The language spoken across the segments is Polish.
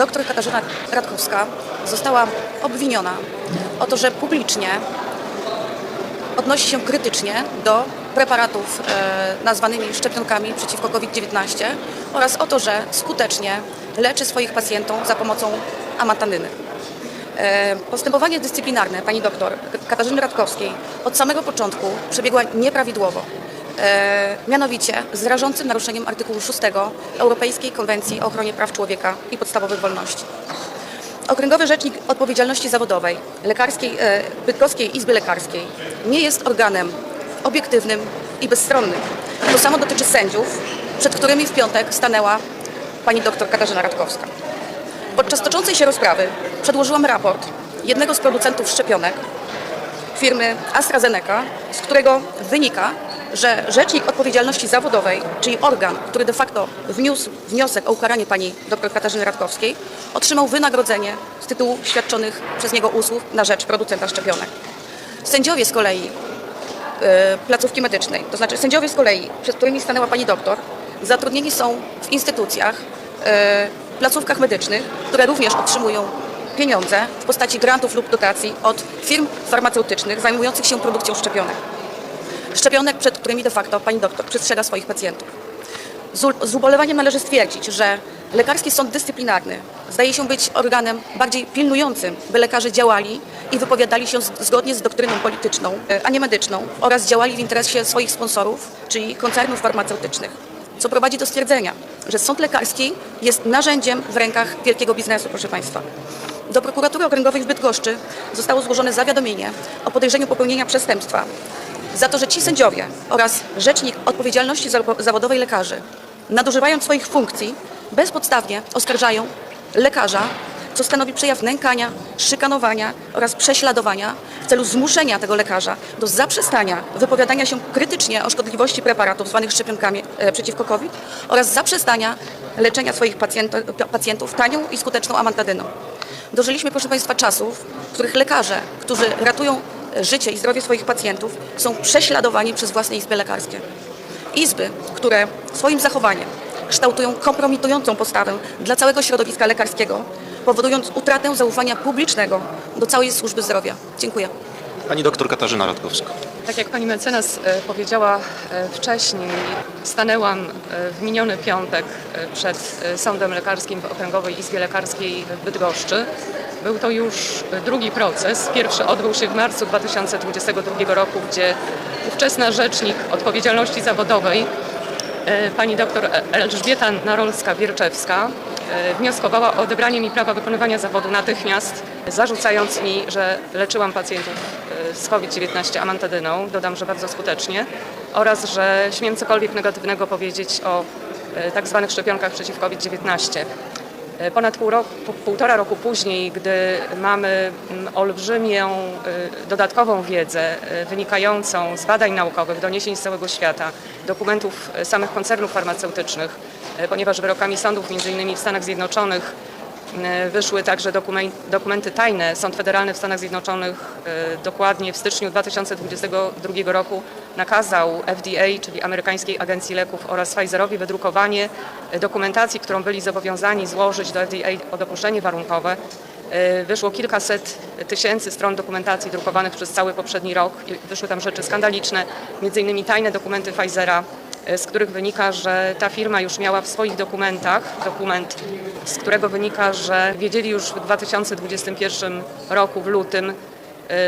doktor Katarzyna Radkowska została obwiniona o to, że publicznie odnosi się krytycznie do preparatów e, nazwanymi szczepionkami przeciwko COVID-19 oraz o to, że skutecznie leczy swoich pacjentów za pomocą amantanyny. E, Postępowanie dyscyplinarne pani doktor Katarzyny Radkowskiej od samego początku przebiegła nieprawidłowo. E, mianowicie z rażącym naruszeniem artykułu 6 Europejskiej Konwencji o ochronie praw człowieka i podstawowych wolności. Okręgowy Rzecznik Odpowiedzialności Zawodowej Lekarskiej, e, Bydgoskiej Izby Lekarskiej nie jest organem obiektywnym i bezstronnym. To samo dotyczy sędziów, przed którymi w piątek stanęła pani doktor Katarzyna Radkowska. Podczas toczącej się rozprawy przedłożyłam raport jednego z producentów szczepionek, firmy AstraZeneca, z którego wynika, że Rzecznik Odpowiedzialności Zawodowej, czyli organ, który de facto wniósł wniosek o ukaranie pani dr Katarzyny Radkowskiej, otrzymał wynagrodzenie z tytułu świadczonych przez niego usług na rzecz producenta szczepionek. Sędziowie z kolei e, placówki medycznej, to znaczy sędziowie z kolei, przed którymi stanęła pani doktor, zatrudnieni są w instytucjach, e, placówkach medycznych, które również otrzymują pieniądze w postaci grantów lub dotacji od firm farmaceutycznych zajmujących się produkcją szczepionek. Szczepionek, przed którymi de facto pani doktor przestrzega swoich pacjentów. Z ubolewaniem należy stwierdzić, że Lekarski Sąd Dyscyplinarny zdaje się być organem bardziej pilnującym, by lekarze działali i wypowiadali się zgodnie z doktryną polityczną, e, a nie medyczną oraz działali w interesie swoich sponsorów, czyli koncernów farmaceutycznych. Co prowadzi do stwierdzenia, że sąd lekarski jest narzędziem w rękach wielkiego biznesu, proszę Państwa. Do prokuratury okręgowej w Bydgoszczy zostało złożone zawiadomienie o podejrzeniu popełnienia przestępstwa za to, że ci sędziowie oraz Rzecznik Odpowiedzialności Za- Zawodowej Lekarzy, nadużywając swoich funkcji, bezpodstawnie oskarżają lekarza, co stanowi przejaw nękania, szykanowania oraz prześladowania w celu zmuszenia tego lekarza do zaprzestania wypowiadania się krytycznie o szkodliwości preparatów zwanych szczepionkami e, przeciwko COVID oraz zaprzestania leczenia swoich pacjentów, tanią i skuteczną amantadyną. Dożyliśmy, proszę Państwa, czasów, w których lekarze, którzy ratują życie i zdrowie swoich pacjentów, są prześladowani przez własne izby lekarskie. Izby, które swoim zachowaniem kształtują kompromitującą postawę dla całego środowiska lekarskiego, powodując utratę zaufania publicznego do całej służby zdrowia. Dziękuję. Pani doktor Katarzyna Radkowska. Tak jak pani mecenas e, powiedziała e, wcześniej, stanęłam e, w miniony piątek przed Sądem Lekarskim w Okręgowej Izbie Lekarskiej w Bydgoszczy. Był to już drugi proces. Pierwszy odbył się w marcu 2022 roku, gdzie ówczesna rzecznik odpowiedzialności zawodowej E, Pani doktor Elżbieta Narolska-Wierczewska e, wnioskowała o odebranie mi prawa wykonywania zawodu natychmiast, zarzucając mi, że leczyłam pacjentów e, z COVID-19 amantadyną, dodam, że bardzo skutecznie, oraz że śmiem cokolwiek negatywnego powiedzieć o e, tak szczepionkach przeciw COVID-19. E, Ponad pół roku, półtora roku później, gdy mamy mm, olbrzymią y, dodatkową wiedzę y, wynikającą z badań naukowych, doniesień z całego świata, dokumentów samych koncernów farmaceutycznych, ponieważ wyrokami sądów, między innymi w Stanach Zjednoczonych, wyszły także dokumen- dokumenty tajne. Sąd Federalny w Stanach Zjednoczonych dokładnie w styczniu 2022 roku nakazał FDA, czyli Amerykańskiej Agencji Leków oraz Pfizerowi wydrukowanie dokumentacji, którą byli zobowiązani złożyć do FDA o dopuszczenie warunkowe. Y, Wyszło kilkaset tysięcy stron dokumentacji drukowanych przez cały poprzedni rok. Wyszły tam rzeczy skandaliczne, między innymi tajne dokumenty Pfizera, y, z których wynika, że ta firma już miała w swoich dokumentach dokument, z którego wynika, że wiedzieli już w 2021 roku, w lutym,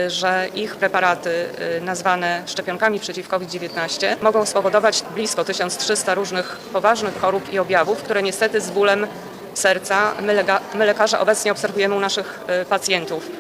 że ich preparaty y, nazwane szczepionkami przeciw COVID-19 mogą spowodować blisko 1300 różnych poważnych chorób i objawów, które niestety z bólem serca my, my lekarze obecnie obserwujemy u naszych y, pacjentów.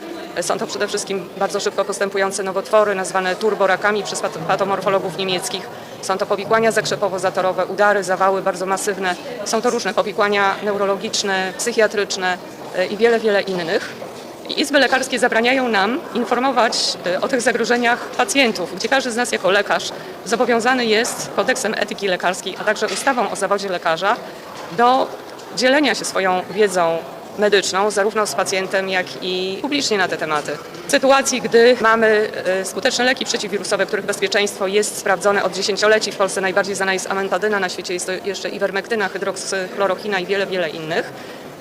Są to przede wszystkim bardzo szybko postępujące nowotwory nazwane turborakami przez pat- patomorfologów niemieckich. Są to powikłania zakrzepowo-zatorowe, udary, zawały bardzo masywne. Są to różne powikłania neurologiczne, psychiatryczne y, i wiele, wiele innych. Izby lekarskie zabraniają nam informować y, o tych zagrożeniach pacjentów, gdzie każdy z nas jako lekarz zobowiązany jest kodeksem etyki lekarskiej, a także ustawą o zawodzie lekarza do dzielenia się swoją wiedzą medyczną, zarówno z pacjentem, jak i publicznie na te tematy. W sytuacji, gdy mamy y, skuteczne leki przeciwwirusowe, których bezpieczeństwo jest sprawdzone od dziesięcioleci, w Polsce najbardziej znana jest amantadyna, na świecie jest to jeszcze iwermektyna, hydroksykhlorochina i wiele, wiele innych,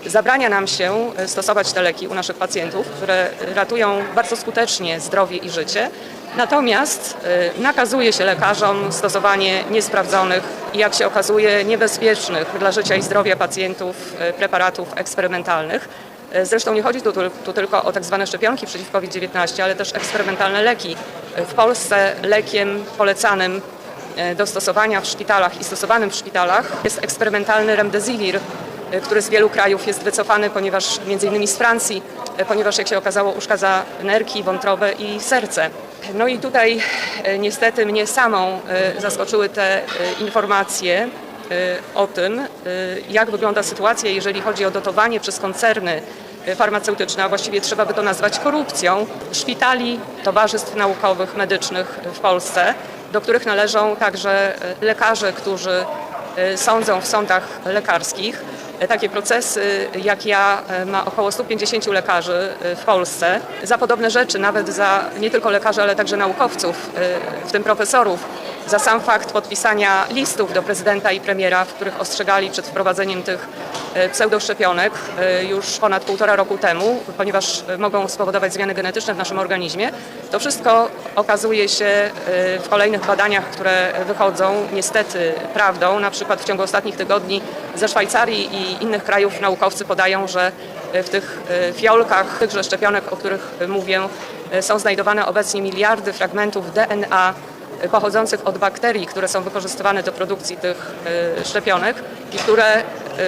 Zabrania nam się e, stosować te leki u naszych pacjentów, które ratują bardzo skutecznie zdrowie i życie. Natomiast e, nakazuje się lekarzom stosowanie niesprawdzonych i jak się okazuje niebezpiecznych dla życia i zdrowia pacjentów e, preparatów eksperymentalnych. Zresztą nie chodzi tu, tu tylko o tak zwane szczepionki przeciw COVID-19, ale też eksperymentalne leki. W Polsce lekiem polecanym do stosowania w szpitalach i stosowanym w szpitalach jest eksperymentalny remdesivir, który z wielu krajów jest wycofany, ponieważ między innymi z Francji, e, ponieważ jak się okazało uszkadza nerki, wątrobę i serce. No i tutaj e, niestety mnie samą e, zaskoczyły te e, informacje e, o tym, e, jak wygląda sytuacja, jeżeli chodzi o dotowanie przez koncerny e, farmaceutyczne, a właściwie trzeba by to nazwać korupcją, szpitali, towarzystw naukowych, medycznych w Polsce, do których należą także e, lekarze, którzy e, sądzą w sądach lekarskich. E, Takie procesy, jak ja, e, ma około 150 lekarzy e, w Polsce. Za podobne rzeczy, nawet za nie tylko lekarzy, ale także naukowców, w tym profesorów, za sam fakt podpisania listów do prezydenta i premiera, w których ostrzegali przed wprowadzeniem tych e, pseudoszczepionek e, już ponad półtora roku temu, ponieważ e, mogą spowodować zmiany genetyczne w naszym organizmie. To wszystko okazuje się w kolejnych badaniach, które wychodzą niestety prawdą. Na przykład w ciągu ostatnich tygodni ze Szwajcarii i innych krajów naukowcy podają, że w tych fiolkach tychże szczepionek, o których mówię, są znajdowane obecnie miliardy fragmentów DNA pochodzących od bakterii, które są wykorzystywane do produkcji tych e, szczepionek i które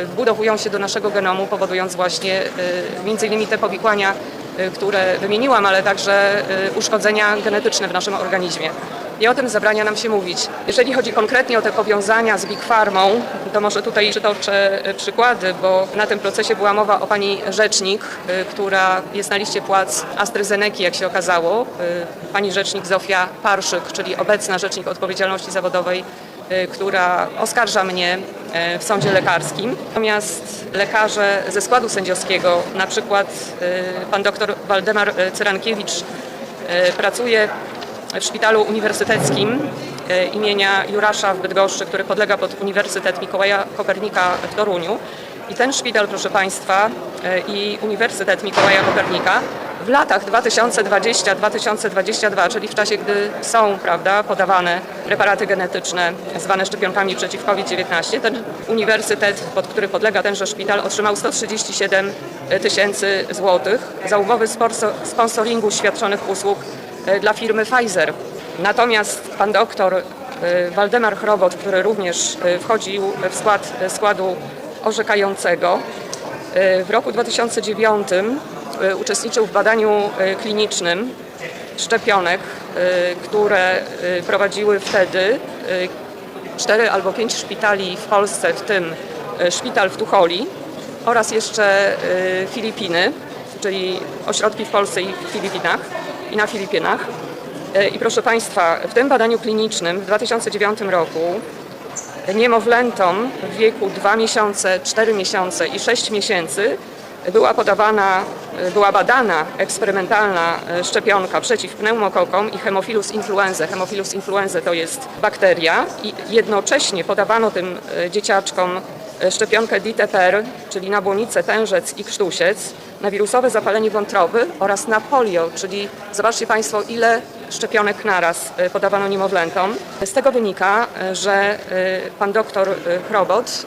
wbudowują się do naszego genomu, powodując właśnie e, między innymi te powikłania, które wymieniłam, ale także uszkodzenia genetyczne w naszym organizmie. I o tym zabrania nam się mówić. Jeżeli chodzi konkretnie o te powiązania z Big Pharmą, to może tutaj przytoczę e, przykłady, bo na tym procesie była mowa o pani rzecznik, e, która jest na liście płac AstraZeneca, jak się okazało. E, Pani rzecznik Zofia Parszyk, czyli obecna rzecznik odpowiedzialności zawodowej, która oskarża mnie w sądzie lekarskim. Natomiast lekarze ze składu sędziowskiego, na przykład pan dr Waldemar Cyrankiewicz, pracuje w szpitalu uniwersyteckim e, imienia Jurasza w Bydgoszczy, który podlega pod Uniwersytet Mikołaja Kopernika w Toruniu. I ten szpital, proszę Państwa, e, i Uniwersytet Mikołaja Kopernika w latach 2020-2022, czyli w czasie, gdy są prawda, podawane preparaty genetyczne zwane szczepionkami przeciw COVID-19, ten uniwersytet, pod który podlega tenże szpital, otrzymał 137 tysięcy złotych za umowy sponsoringu świadczonych usług dla firmy Pfizer. Natomiast pan doktor e, Waldemar Chrobot, który również e, wchodził w skład e, składu orzekającego, e, w roku 2009 e, uczestniczył w badaniu e, klinicznym szczepionek, e, które e, prowadziły wtedy e, cztery albo pięć szpitali w Polsce, w tym e, szpital w Tucholi oraz jeszcze e, Filipiny, czyli ośrodki w Polsce i w Filipinach i na Filipinach. E, I proszę Państwa, w tym badaniu klinicznym w 2009 roku niemowlętom w wieku 2 miesiące, 4 miesiące i 6 miesięcy była podawana, była badana eksperymentalna e, szczepionka przeciw pneumokokom i Haemophilus influenzae. Haemophilus influenzae to jest bakteria i jednocześnie podawano tym e, dzieciaczkom e, szczepionkę DTPR, czyli na błonicę, tężec i krztusiec, na wirusowe zapalenie wątroby oraz na polio, czyli zobaczcie Państwo, ile szczepionek naraz e, podawano niemowlętom. Z tego wynika, e, że e, pan doktor Chrobot,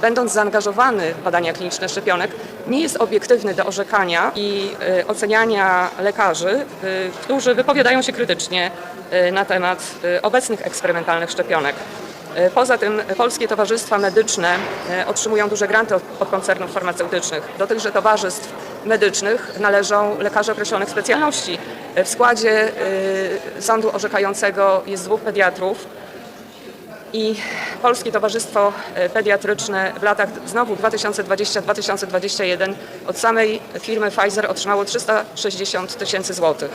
będąc zaangażowany w badania kliniczne szczepionek, nie jest obiektywny do orzekania i oceniania lekarzy, którzy wypowiadają się krytycznie na temat obecnych eksperymentalnych szczepionek. E, Poza tym polskie towarzystwa medyczne e, otrzymują duże granty od, koncernów farmaceutycznych. Do tychże towarzystw medycznych należą lekarze określonych specjalności. E, W składzie sądu orzekającego jest dwóch pediatrów i Polskie Towarzystwo Pediatryczne w latach znowu 2020-2021 od samej firmy Pfizer otrzymało 360 tysięcy złotych.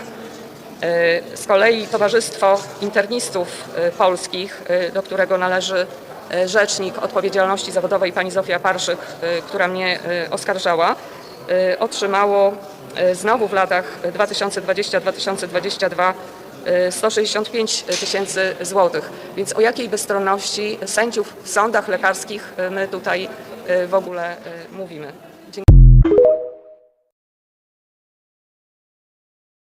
E, Z kolei Towarzystwo Internistów e, Polskich, e, do którego należy rzecznik odpowiedzialności zawodowej pani Zofia Parszyk, która mnie oskarżała, otrzymało znowu w latach 2020-2022 e, 165 tysięcy złotych. Więc o jakiej bezstronności sędziów w sądach lekarskich my tutaj w ogóle mówimy?